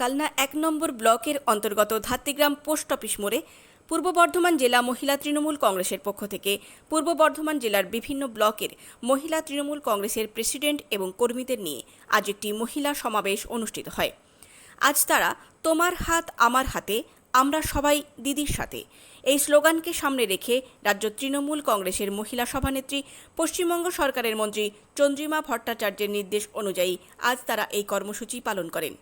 কালনা এক নম্বর ব্লকের অন্তর্গত ধাত্রিগ্রাম পোস্ট অফিস মোড়ে পূর্ব বর্ধমান জেলা মহিলা তৃণমূল কংগ্রেসের পক্ষ থেকে পূর্ব বর্ধমান জেলার বিভিন্ন ব্লকের মহিলা তৃণমূল কংগ্রেসের প্রেসিডেন্ট এবং কর্মীদের নিয়ে আজ একটি মহিলা সমাবেশ অনুষ্ঠিত হয়। আজ তারা, তোমার হাত আমার হাতে, আমরা সবাই দিদির সাথে। এই স্লোগানকে সামনে রেখে রাজ্য তৃণমূল কংগ্রেসের মহিলা সভানেত্রী, পশ্চিমবঙ্গ সরকারের মন্ত্রী চন্দ্রিমা ভট্টাচার্যের নির্দেশ অনুযায়ী আজ তারা এই কর্মসূচি পালন করেন।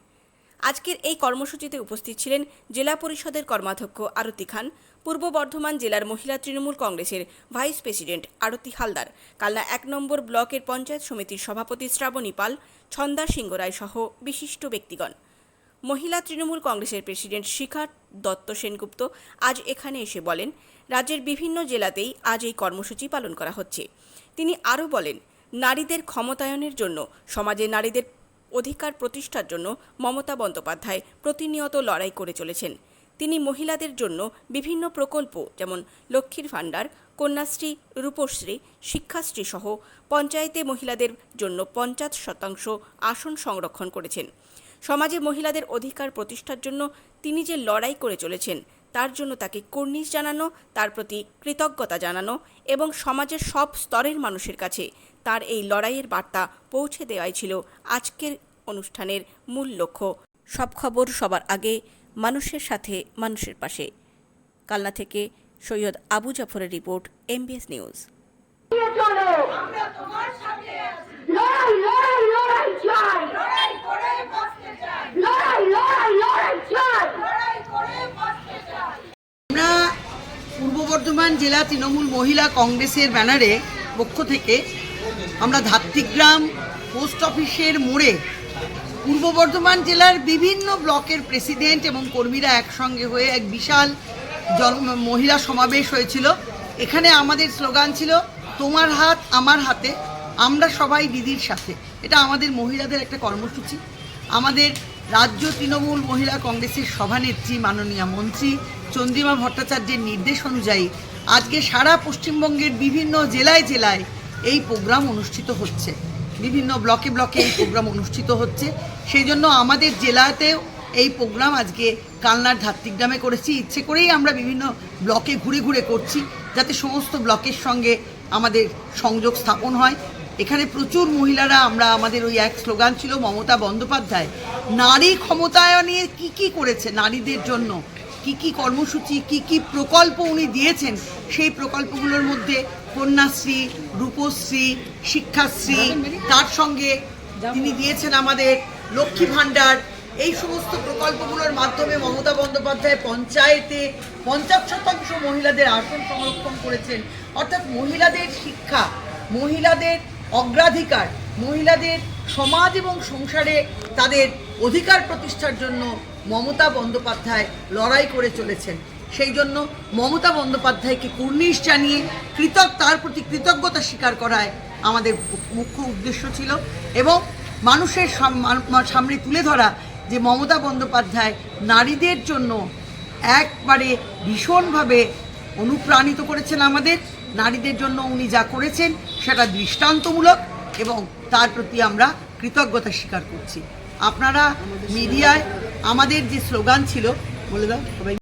আজকের এই কর্মসূচিতে উপস্থিত ছিলেন জেলা পরিষদের কর্মাধ্যক্ষ আরতি খান, পূর্ব বর্ধমান জেলার মহিলা তৃণমূল কংগ্রেসের ভাইস প্রেসিডেন্ট আরতি হালদার, কালনা এক নম্বর ব্লকের পঞ্চায়েত সমিতির সভাপতি শ্রাবণী পাল, ছন্দা সিংহ রায় সহ বিশিষ্ট ব্যক্তিগণ। মহিলা তৃণমূল কংগ্রেসের প্রেসিডেন্ট শিখা দত্ত সেনগুপ্ত আজ এখানে এসে বলেন, রাজ্যের বিভিন্ন জেলাতেই আজ এই কর্মসূচি পালন করা হচ্ছে। তিনি আরও বলেন, নারীদের ক্ষমতায়নের জন্য সমাজে নারীদের অধিকার প্রতিষ্ঠার জন্য মমতা বন্দ্যোপাধ্যায় প্রতিনিয়ত লড়াই করে চলেছেন। তিনি মহিলাদের জন্য বিভিন্ন প্রকল্প যেমন লক্ষ্মীর ভাণ্ডার, কন্যাশ্রী, রূপশ্রী, শিক্ষাশ্রী সহ পঞ্চায়েতে মহিলাদের জন্য পঞ্চাশ শতাংশ আসন সংরক্ষণ করেছেন। সমাজে মহিলাদের অধিকার প্রতিষ্ঠার জন্য তিনি যে লড়াই করে চলেছেন তার জন্য তাকে কর্নিশ জানানো, তার প্রতি কৃতজ্ঞতা জানানো এবং সমাজের সব স্তরের মানুষের কাছে তার এই লড়াইয়ের বার্তা পৌঁছে দেওয়াই ছিল আজকের অনুষ্ঠানের মূল লক্ষ্য। সব খবর সবার আগে মানুষের সাথে মানুষের পাশে। কালনা থেকে সৈয়দ আবু জাফরের রিপোর্ট, এমবিএস নিউজ নিয়ে চলো লড়াই লড়াই লড়াই চাই লড়াই করে বাঁচতে চাই লড়াই লড়াই লড়াই চাই লড়াই করে বাঁচতে চাই আমরা পূর্ব বর্ধমান জেলা তৃণমূল মহিলা কংগ্রেসের ব্যানারে পক্ষ থেকে আমরা ধাত্রিগ্রাম পোস্ট অফিসের মোড়ে পূর্ব বর্ধমান জেলার বিভিন্ন ব্লকের প্রেসিডেন্ট এবং কর্মীরা একসঙ্গে হয়ে এক বিশাল জন মহিলা সমাবেশ হয়েছিল। এখানে আমাদের স্লোগান ছিল, তোমার হাত আমার হাতে, আমরা সবাই দিদির সাথে। এটা আমাদের মহিলাদের একটা কর্মসূচি। আমাদের রাজ্য তৃণমূল মহিলা কংগ্রেসের সভানেত্রী, মাননীয় মন্ত্রী চন্দ্রিমা ভট্টাচার্যের নির্দেশ অনুযায়ী আজকে সারা পশ্চিমবঙ্গের বিভিন্ন জেলায় জেলায় এই প্রোগ্রাম অনুষ্ঠিত হচ্ছে। বিভিন্ন ব্লকে ব্লকে এই প্রোগ্রাম অনুষ্ঠিত হচ্ছে। সেই জন্য আমাদের জেলাতেও এই প্রোগ্রাম আজকে কালনার ধাত্রিগ্রামে করেছি। ইচ্ছে করেই আমরা বিভিন্ন ব্লকে ঘুরে ঘুরে করছি যাতে সমস্ত ব্লকের সঙ্গে আমাদের সংযোগ স্থাপন হয়। এখানে প্রচুর মহিলারা, আমরা আমাদের ওই এক স্লোগান ছিল মমতা বন্দ্যোপাধ্যায়। নারী ক্ষমতায়নে কি কি করেছে নারীদের জন্য? কি কি কর্মসূচি, কি কি প্রকল্প উনি দিয়েছেন? সেই প্রকল্পগুলোর মধ্যে কন্যাশ্রী, রূপশ্রী, শিক্ষাশ্রী, তার সঙ্গে তিনি দিয়েছেন আমাদের লক্ষ্মী ভাণ্ডার। এই সমস্ত প্রকল্পগুলোর মাধ্যমে মমতা বন্দ্যোপাধ্যায় পঞ্চায়েতে পঞ্চাশ শতাংশ মহিলাদের আসন সংরক্ষণ করেছেন। অর্থাৎ মহিলাদের শিক্ষা, মহিলাদের অগ্রাধিকার, মহিলাদের সমাজ এবং সংসারে তাদের অধিকার প্রতিষ্ঠার জন্য মমতা বন্দ্যোপাধ্যায় লড়াই করে চলেছেন। সেই জন্য মমতা বন্দ্যোপাধ্যায়কে কুর্নিশ জানিয়ে কৃতজ্ঞ তার প্রতি কৃতজ্ঞতা স্বীকার করায় আমাদের মুখ্য উদ্দেশ্য ছিল এবং মানুষের সাম- সামনে তুলে ধরা যে মমতা বন্দ্যোপাধ্যায় নারীদের জন্য একবারে ভীষণভাবে অনুপ্রাণিত করেছেন আমাদের। নারীদের জন্য উনি যা করেছেন সেটা দৃষ্টান্তমূলক এবং তার প্রতি আমরা কৃতজ্ঞতা স্বীকার করছি। আপনারা মিডিয়ায় আমাদের যে স্লোগান ছিল, বলে দাও, সবাই